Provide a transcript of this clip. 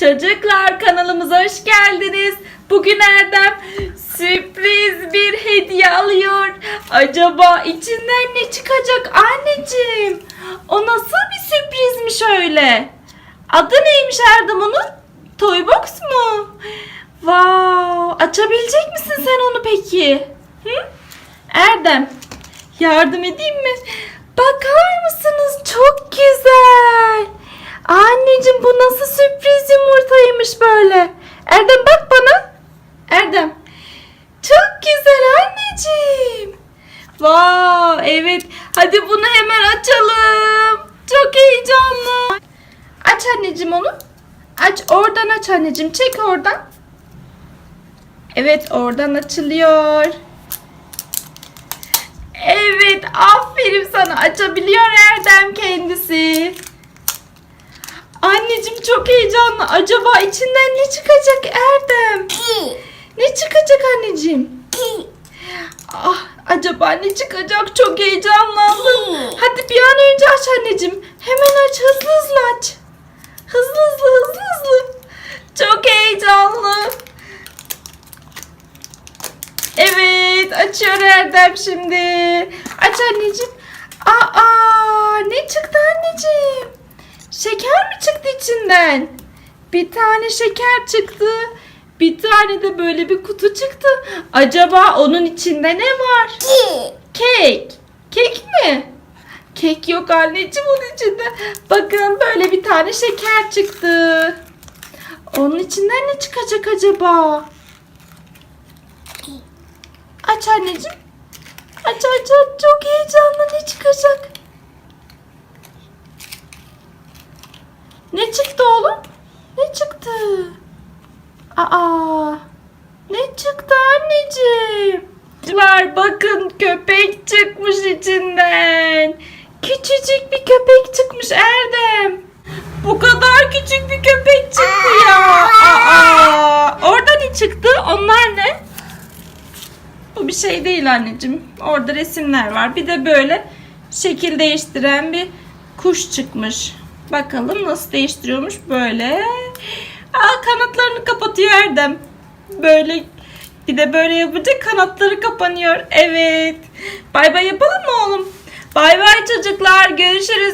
Çocuklar kanalımıza hoş geldiniz. Bugün Erdem sürpriz bir hediye alıyor. Acaba içinden ne çıkacak anneciğim? O nasıl bir sürprizmiş öyle? Adı neymiş Erdem onun? Toybox mu? Wow, açabilecek misin sen onu peki? Hı? Erdem, yardım edeyim mi? Bakar mısınız? Çok güzel. Anneciğim bu nasıl sürpriz yumurtaymış böyle? Erdem bak bana. Erdem. Çok güzel anneciğim. Wow, evet. Hadi bunu hemen açalım. Çok heyecanlı. Aç anneciğim onu. Aç oradan aç anneciğim. Çek oradan. Evet oradan açılıyor. Evet aferin sana açabiliyor Erdem kendisi. Çok heyecanlı. Acaba içinden ne çıkacak Erdem? Ne çıkacak anneciğim? Ah acaba ne çıkacak? Çok heyecanlandım. Hadi bir an önce aç anneciğim. Hemen aç hızlı hızlı aç. Hızlı hızlı hızlı hızlı. Çok heyecanlı. Evet açıyor Erdem şimdi. Aç anneciğim. Aa ne çıktı anneciğim? Şeker mi çıktı içinden? Bir tane şeker çıktı. Bir tane de böyle bir kutu çıktı. Acaba onun içinde ne var? Kek. Kek mi? Kek yok anneciğim onun içinde. Bakın böyle bir tane şeker çıktı. Onun içinden ne çıkacak acaba? Aç anneciğim. Aç aç aç. Çok heyecanlı ne çıkacak? Ne çıktı oğlum? Ne çıktı? Aa, ne çıktı anneciğim? Var bakın köpek çıkmış içinden. Küçücük bir köpek çıkmış Erdem. Bu kadar küçük bir köpek çıktı ya. Aa, orada ne çıktı? Onlar ne? Bu bir şey değil anneciğim. Orada resimler var. Bir de böyle şekil değiştiren bir kuş çıkmış. Bakalım nasıl değiştiriyormuş böyle. Aa kanatlarını kapatıyor Erdem. Böyle bir de böyle yapınca kanatları kapanıyor. Evet. Bay bay yapalım mı oğlum? Bay bay çocuklar. Görüşürüz.